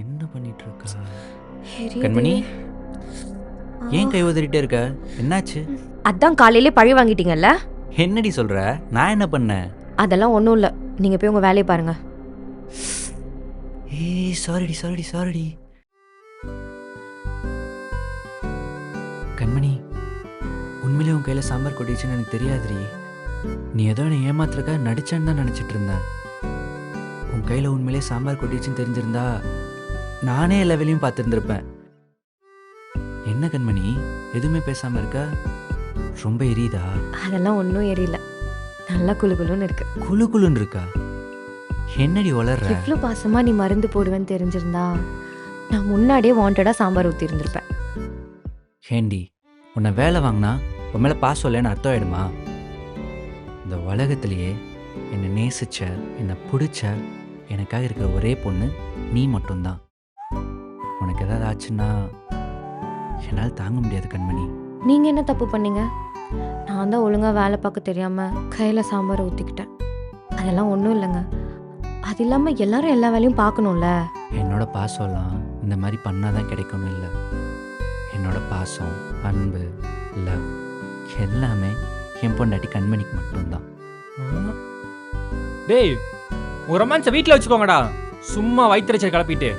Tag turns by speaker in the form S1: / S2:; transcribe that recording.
S1: என்ன பண்ணிட்டு இருக்கா. கண்மணி. ஏன் கை உதறிட்டே இருக்க? என்னாச்சு?
S2: அதான் காலையிலே பழி வாங்கிட்டீங்கல்ல?
S1: என்னடி சொல்ற? நான் என்ன பண்ணேன்
S2: அதெல்லாம் ஒன்றும் இல்லை. நீங்கள் போய் உங்கள் வேலையை பாருங்க.
S1: ஏய் சாரிடி சாரிடி சாரிடி கண்மணி உண்மையிலே உன் கையில் சாம்பார் கொட்டிச்சுன்னு எனக்கு தெரியாதுடி. நீ ஏதோ என்னை ஏமாத்துறக்கா நடிச்சேன்னு தான் நினச்சிட்டு இருந்தேன். உன் கையில் உண்மையிலே சாம்பார் கொட்டிச்சுன்னு தெரிஞ்சிருந்தா நானே எல்லா வேலையும் பார்த்துருந்துருப்பேன். என்ன கண்மணி? எதுவுமே பேசாமல் இருக்க? ரொம்ப எரியுதா?
S2: அதெல்லாம் ஒன்றும் எரியல. நல்லா குளு குளுன்னு இருக்கு.
S1: குளு குளுன்னு இருக்கா? என்னடி வளர்ற?
S2: இவ்வளோ பாசமாக நீ மருந்து போடுவேன்னு தெரிஞ்சிருந்தா நான் முன்னாடியே வாண்டடாக சாம்பார் ஊற்றி இருந்திருப்பேன்.
S1: ஏண்டி உன்னை வேலை வாங்கினா உன் மேலே பாசம் இல்லைன்னு அர்த்தம் ஆயிடுமா இந்த உலகத்திலேயே என்னை நேசிச்ச என்னை பிடிச்ச எனக்காக இருக்கிற ஒரே பொண்ணு நீ மட்டும்தான். உனக்கு ஏதாவது ஆச்சுன்னா என்னால் தாங்க முடியாது கண்மணி.
S2: நீங்கள் என்ன தப்பு பண்ணீங்க? நான் தான் ஒழுங்காக வேலை பார்க்க தெரியாமல் கையில் சாம்பாரை ஊற்றிக்கிட்டேன் அதெல்லாம் ஒன்றும் இல்லைங்க. அது இல்லாமல் எல்லாரும் எல்லா வேலையும் பார்க்கணும்ல?
S1: என்னோட பாசம்லாம் இந்த மாதிரி பண்ணாதான் கிடைக்கணும் இல்லை. என்னோட பாசம் அன்பு லவ் எல்லாமே என் பொண்டாட்டி கண்மணிக்கு மட்டும்தான்.
S3: டேய் உங்க ரொமான்ஸை வீட்டில் வச்சுக்கோங்கடா. சும்மா வயிற்றுச்சல் கிளப்பிட்டு.